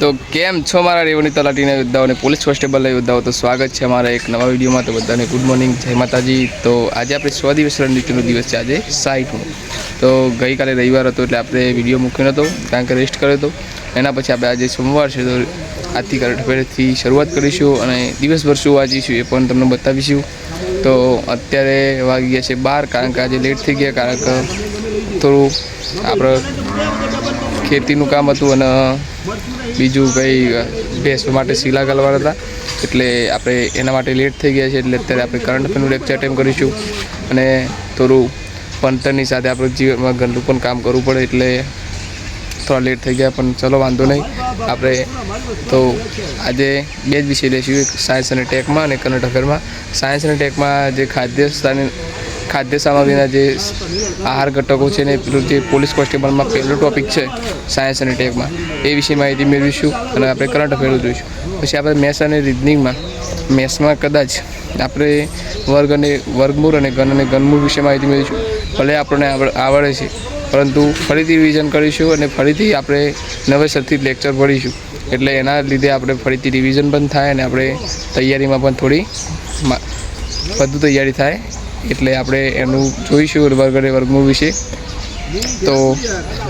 તો કેમ છો મારા રેવણી તલાટીના યોદ્ધાઓ અને પોલીસ કોન્સ્ટેબલના યોદ્ધાઓ? તો સ્વાગત છે અમારા એક નવા વિડીયોમાં. તો બધાને ગુડ મોર્નિંગ જય માતાજી. તો આજે આપણે સો દિવસ રણનીતિનો દિવસ છે, આજે સાઠમો તો ગઈકાલે રવિવાર હતો એટલે આપણે વીડિયો મૂક્યો નહોતો કારણ કે રેસ્ટ કર્યો હતો. એના પછી આપણે આજે સોમવાર છે, તો આજથી અફેરથી શરૂઆત કરીશું અને દિવસભર શું વાંચીશું એ પણ તમને બતાવીશું. તો અત્યારે વાગી ગયા છે બાર, કારણ કે આજે લેટ થઈ ગયા, કારણ કે થોડું આપણે ખેતીનું કામ હતું અને બીજું કંઈ ભેંસો માટે શીલા ગાલવાના હતા. એટલે આપણે એના માટે લેટ થઈ ગયા છે, એટલે અત્યારે આપણે કરંટ અફેરનું લેક્ચર અટેમ્પ કરીશું. અને થોડું ભણતરની સાથે આપણે જીવનમાં ઘરનું પણ કામ કરવું પડે, એટલે થોડા લેટ થઈ ગયા, પણ ચલો વાંધો નહીં. આપણે તો આજે બે જ વિષય લઈશું, એક સાયન્સ અને ટેકમાં અને કરંટ અફેરમાં સાયન્સ અને ટેકમાં જે ખાદ્ય સ્થાને ખાદ્ય સામગ્રીના જે આહાર ઘટકો છે ને પેલું જે પોલીસ કોન્સ્ટેબલમાં પહેલો ટોપિક છે સાયન્સ અને ટેકમાં. એ વિશે માહિતી મેળવીશું અને આપણે કરંટ અફેર જોઈશું. પછી આપણે મેથ્સ અને રિઝનિંગમાં. મેથ્સમાં કદાચ આપણે વર્ગ અને વર્ગમૂળ અને ઘન અને ઘનમૂળ વિશે માહિતી મેળવીશું. ભલે આપણને આવડે છે. પરંતુ ફરીથી રિવિઝન કરીશું અને ફરીથી આપણે નવેસરથી લેક્ચર ભરીશું. એટલે એના લીધે આપણે ફરીથી રિવિઝન પણ થાય અને આપણે તૈયારીમાં પણ થોડી વધુ તૈયારી થાય. એટલે આપણે એનું જોઈશું વર્ગ અને વર્ગમૂળ વિશે. તો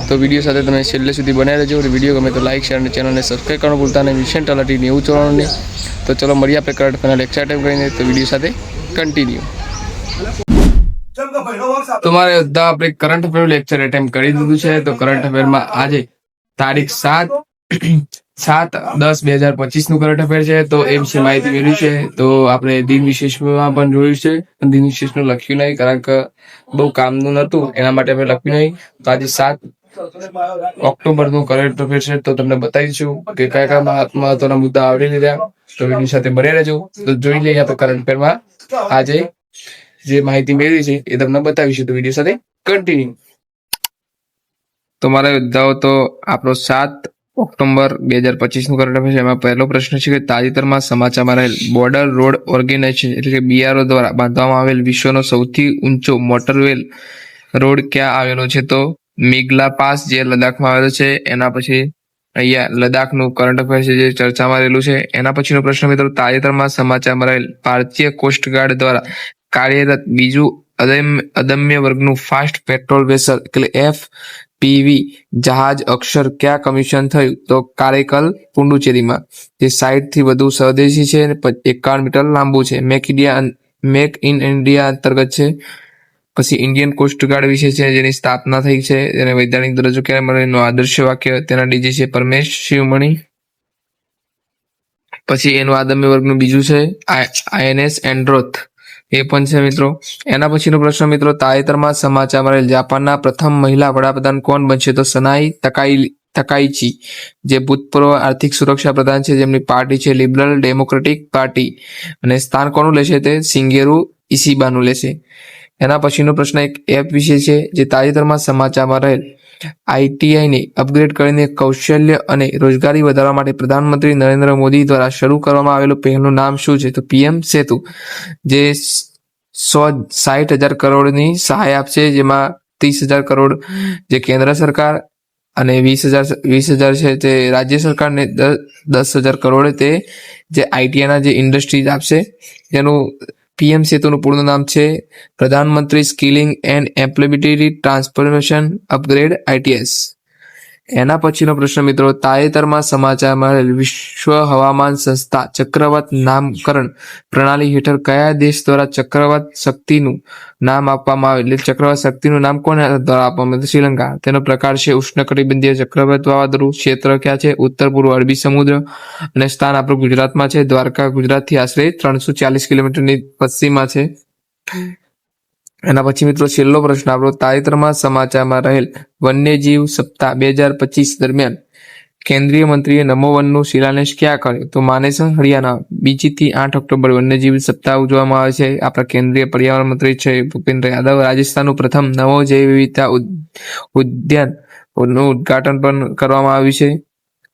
તો વીડિયો સાથે તમે છેલ્લે સુધી બનાવી રહેજો અને વીડિયો ગમે તો લાઇક શેર અને ચેનલને સબસ્ક્રાઈબ કરવાનું ભૂલતા નહીં. મિશન ટલાટી નેવું ચોરાણુંની તો ચલો મળીએ આપણે કરંટ અફેરના લેક્ચર ટાઈમ કરીને. તો વીડિયો સાથે કન્ટિન્યુ તો મારે બધા આપણે કરંટ અફેર લેક્ચર એટેમ્પ કરી દીધું છે. તો કરંટ અફેરમાં આજે તારીખ સાત સાત દસ બે હજાર પચીસનું કરંટ અફેર છે, તો એ વિશે માહિતી મેળવી છે. તો આપણે દિન વિશેષમાં પણ જોયું છે. દિન દિન વિશેષનું લખ્યું નહીં, કારણ કે બહુ કામનું નહોતું. એના માટે આપણે લખ્યું નહીં. તો આજે સાત ઓક્ટોબરનું કરંટ અફેર છે, તો તમને બતાવીશું કે કયા કયા મહત્વ- મહત્વના મુદ્દા આવરી લીધા. તો એની સાથે બને રહેજો. તો જોઈ લઈએ આપણે કરંટ અફેરમાં. આજે જે માહિતી મેળવી છે, એ તમને બતાવીશું. તો વીડિયો સાથે કન્ટિન્યુ તો મારા યોદ્ધાઓ તો આપણો સાત ઓક્ટોબર બે હજાર પચીસનું કરંટ અફેર્સ એમાં પહેલો પ્રશ્ન છે કે તાજેતરમાં સમાચારમાં રહેલ બોર્ડર રોડ ઓર્ગેનાઇઝેશન એટલે કે બીઆરઓ દ્વારા બાંધવામાં આવેલ વિશ્વનો સૌથી ઊંચો મોટરવેલ રોડ ક્યાં આવેલો છે? તો મેઘલા પાસ જે લદ્દાખમાં આવેલો છે, એના પછી અહીંયા લદ્દાખનું કરંટ અફેર્સ જે ચર્ચામાં રહેલું છે. એના પછીનો પ્રશ્ન મિત્રો, તાજેતરમાં સમાચારમાં રહેલ ભારતીય કોસ્ટગાર્ડ દ્વારા કાર્યરત બીજું અદમ્ય વર્ગનું ફાસ્ટ પેટ્રોલ વેસલ એટલે એફ પીવી, જહાજ, અક્ષર, ક્યાં કમિશન થયું, તો કારેકલ, પુંડુચેરીમાં. જે સાઈઠથી વધુ સ્વદેશી છે અને એકાવન મીટર લાંબુ છે. Make India make in India અંતર્ગત છે. પછી ઇન્ડિયન કોસ્ટગાર્ડ વિશે છે, જેની સ્થાપના થઈ છે એને વૈધાનિક દરજ્જો ક્યારે મળે એનું આદર્શ વાક્ય તેના ડીજે છે, પરમેશ શિવમણી. પછી એનું આદમ્ય વર્ગનું બીજું છે આઈએનએસ એન્ડ્રોથ એ પણ છે મિત્રો. એના પછીનો પ્રશ્ન મિત્રો, તાજેતરમાં સમાચારમાં રહેલ જાપાનના પ્રથમ મહિલા વડાપ્રધાન કોણ બનશે? તો સનાઈ તકાઈ તકાઈચી, જે ભૂતપૂર્વ આર્થિક સુરક્ષા પ્રધાન છે, જેમની પાર્ટી છે, લિબરલ ડેમોક્રેટિક પાર્ટી. અને સ્થાન કોનું લેશે તે? સિંગેરુ ઇસીબાનું લેશે. એના પછીનો પ્રશ્ન એક એપ વિશે છે, જે તાજેતરમાં સમાચારમાં રહેલ આઈટીઆઈને અપગ્રેડ કરીને કૌશલ્ય અને રોજગારી વધારવા માટે પ્રધાનમંત્રી નરેન્દ્ર મોદી દ્વારા શરૂ કરવામાં આવેલું પહેલનું નામ શું છે? તો પીએમ સેતુ, જે સો સાઠ હજાર કરોડની સહાય આપશે, જેમાં ત્રીસ હજાર કરોડ જે કેન્દ્ર સરકાર અને વીસ હજાર વીસ હજાર છે તે રાજ્ય સરકારને દસ હજાર કરોડ તે જે આઈટીઆઈના જે ઇન્ડસ્ટ્રીઝ આપશે, જેનું પીએમ સેતુનું પૂર્ણ નામ છે પ્રધાનમંત્રી skilling and employability transformation upgrade ITS. એના પછીનો પ્રશ્ન, મિત્રો, તાજેતરમાં સમાચારમાં મળેલ વિશ્વ હવામાન સંસ્થા ચક્રવાત નામકરણ પ્રણાલી હેઠળ કયા દેશ દ્વારા ચક્રવાત શક્તિનું નામ આપવામાં આવે? એટલે ચક્રવાત શક્તિનું નામ કોને દ્વારા આપવામાં આવે? શ્રીલંકા. તેનો પ્રકાર છે, ઉષ્ણકટિબંધીય ચક્રવાત વાવાઝોડું. ક્ષેત્ર ક્યાં છે? ઉત્તર, પૂર્વ અરબી સમુદ્ર અને સ્થાન આપણું ગુજરાતમાં છે. દ્વારકા ગુજરાતથી આશરે ત્રણસો ચાલીસ કિલોમીટરની પશ્ચિમમાં છે. એના પછી મિત્રો છેલ્લો પ્રશ્ન, આપણો તાજેતરમાં સમાચારમાં રહેલ વન્યજીવ સપ્તાહ બે હજાર પચીસ દરમિયાન કેન્દ્રીય મંત્રીએ નમો વનનું શિલાન્યાસ ક્યાં કર્યો? તો માનેસર, હરિયાણા. બીજી થી આઠ ઓક્ટોબર વન્યજીવ સપ્તાહ ઉજવવામાં આવે છે. આપણા કેન્દ્રીય પર્યાવરણ મંત્રી છે ભૂપેન્દ્ર યાદવ રાજસ્થાનનું પ્રથમ નવો જૈવ વિવિધતા ઉદ- ઉદ્યાનનું ઉદઘાટન પણ કરવામાં આવ્યું છે.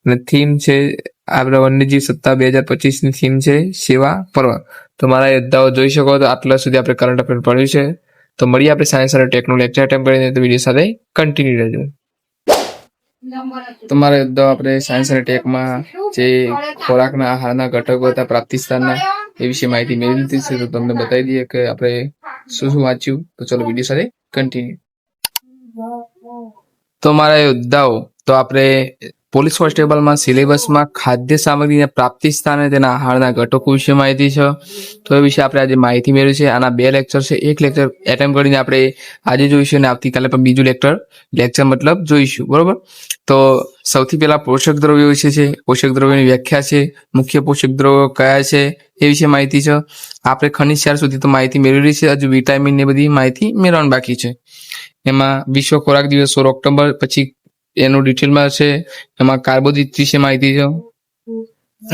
અને થીમ છે આપણા વન્યજીવ સપ્તાહ બે હજાર પચીસની થીમ છે સેવા, પર્વ. તો મારા યોદ્ધાઓ જોઈ શકો તો આટલા સુધી આપણે કરંટ અફેર પડ્યું છે. તો મળીએ આપણે સાયન્સ અને ટેકનો લેક્ચર અટેમ્પ કરીને વીડિયો સાથે કન્ટિન્યુ રહેજો. તમારે તો આપણે સાયન્સ અને ટેકમાં જે ખોરાકના આહારના ઘટકો હતા, પ્રાપ્તિસ્થાનના, એ વિશે માહિતી મેળવી લીધી છે, તો તમને બતાવી દઈએ કે આપણે શું શું વાંચ્યું. તો ચલો વીડિયો સાથે કન્ટિન્યુ તો મારા યોદ્ધાઓ તો આપણે પોલીસ કોન્સ્ટેબલમાં સિલેબસમાં ખાદ્ય સામગ્રીના પ્રાપ્તિ સ્થાને તેના આહારના ઘટકો વિશે માહિતી છે. તો એ વિશે આપણે આજે માહિતી મેળવી છે. આના બે લેક્ચર છે. એક લેક્ચર એટેમ્પ કરીને આપણે આજે જોઈશું અને આવતીકાલે પણ બીજું લેક્ચર લેક્ચર મતલબ જોઈશું. બરોબર? તો સૌથી પહેલા પોષક દ્રવ્યો વિશે છે. પોષક દ્રવ્યોની વ્યાખ્યા છે. મુખ્ય પોષક દ્રવ્યો કયા છે એ વિશે માહિતી છે. આપણે ખનિજ ક્ષાર સુધી તો માહિતી મેળવી છે. હજુ વિટામિન ને બધી માહિતી મેળવવાની બાકી છે. એમાં વિશ્વ ખોરાક દિવસ સોળ ઓક્ટોબર પછી એનું ડિટેલમાં છે, એમાં કાર્બોદિત વિશે માહિતી છે.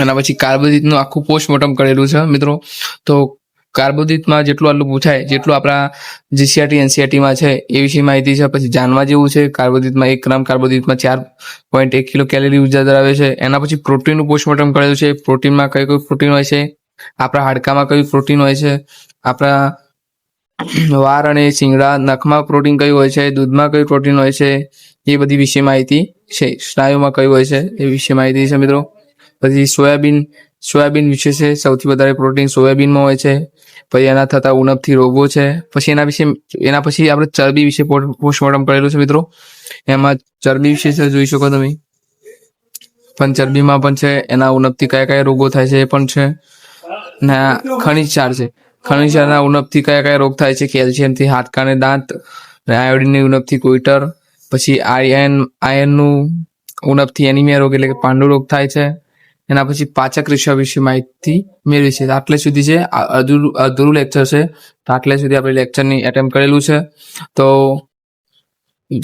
એના પછી કાર્બોદિતનું આખું પોસ્ટમોર્ટમ કરેલું છે, મિત્રો. તો કાર્બોદિતમાં જેટલું આટલું પૂછાય, જેટલું આપણા જીસીઆરટી એનસીઆરટીમાં છે, એ વિશે માહિતી છે. પછી જાણવા જેવું છે, કાર્બોદિતમાં એક ગ્રામ, કાર્બોદિતમાં ચાર પોઈન્ટ એક કિલો કેલરી ઊર્જા ધરાવે છે. એના પછી પ્રોટીનનું પોસ્ટમોર્ટમ કરેલું છે. પ્રોટીનમાં કઈ કઈ પ્રોટીન હોય છે? આપણા હાડકામાં કયું પ્રોટીન હોય છે? આપણા વાર અને શિંગડા, નખમાં પ્રોટીન કયું હોય છે, દૂધમાં કયું પ્રોટીન હોય છે, એ બધી વિશે માહિતી છે. સ્નાયુમાં કયું હોય છે, એ વિશે માહિતી છે મિત્રો. પછી સોયાબીન સોયાબીન વિશે છે, સૌથી વધારે પ્રોટીન સોયાબીનમાં હોય છે. પછી એના થતા ઉણપથી રોગો છે. પછી એના વિશે, એના પછી આપણે ચરબી વિશે પોસ્ટમોર્ટમ કરેલું છે મિત્રો. એમાં ચરબી વિશે જોઈ શકો તમે. પણ ચરબીમાં પણ છે, એના ઉણપથી કયા કયા રોગો થાય છે એ પણ છે. ને ખનિજ ચાર છે. ખનિજ ક્ષારના ઉણપથી કયા કયા રોગ થાય છે? કેલ્શિયમથી હાડકાને દાંત આયોડિનની ઉણપથી કોઈટર, પછી આયન, આયનનું ઉણપથી એનિમિયા રોગ એટલે કે પાંડુ રોગ થાય છે. એના પછી પાચક રેશા વિશે માહિતી મેળવી છે. આટલે સુધી છે. અધૂરું લેક્ચર છે. તો આટલે સુધી આપણે લેક્ચરની એટેમ્પ કરેલું છે. તો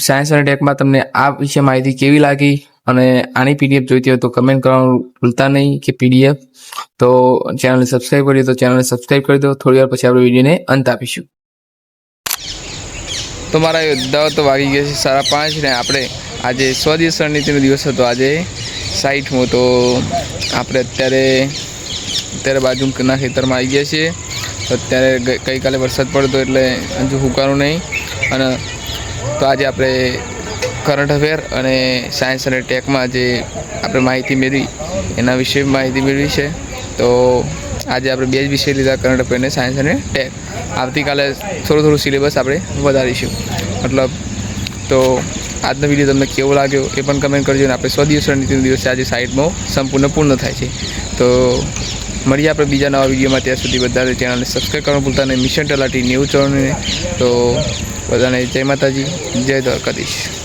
સાયન્સ અને ટેકમાં તમને આ વિશે માહિતી કેવી લાગી? અને આની પીડીએફ જોઈતી હોય તો કમેન્ટ કરવાનું ભૂલતા નહીં કે પીડીએફ તો ચેનલને સબસ્ક્રાઇબ કરી દો ચેનલને સબસ્ક્રાઈબ કરી દો. થોડી વાર પછી આપણે વિડીયોને અંત આપીશું. તો મારા યોદ્ધાઓ તો વાગી ગયા છે સાડા પાંચ ને આપણે આજે સ્વદેશ રણનીતિનો દિવસ હતો. આજે સાઈઠમો તો આપણે અત્યારે અત્યારે બાજુના ખેતરમાં આવી ગયા છીએ. અત્યારે ગઈ- ગઈકાલે વરસાદ પડતો એટલે હજુ હુકાનું નહીં. અને તો આજે આપણે કરંટ અફેર અને સાયન્સ અને ટેકમાં જે આપણે માહિતી મેળવી, એના વિશે માહિતી મેળવી છે. તો આજે આપણે બે જ વિષય લીધા કરંટ અફેર અને સાયન્સ અને ટેક આવતીકાલે થોડું થોડું સિલેબસ આપણે વધારીશું. મતલબ, તો આજનો વીડિયો તમને કેવો લાગ્યો એ પણ કમેન્ટ કરજો અને આપણે સ્વદેશ રણનીતિનો દિવસ આજે સાઇટમાં સંપૂર્ણ પૂર્ણ થાય છે. તો મળીએ આપણે બીજા નવા વિડીયોમાં ત્યાં સુધી બધાને ચેનલને સબસ્ક્રાઈબ કરવાનું ભૂલતા નહીં. મિશન ટલાટી ન્યૂ ચેનલને તો બધાને જય માતાજી, જય દ્વારકાધીશ.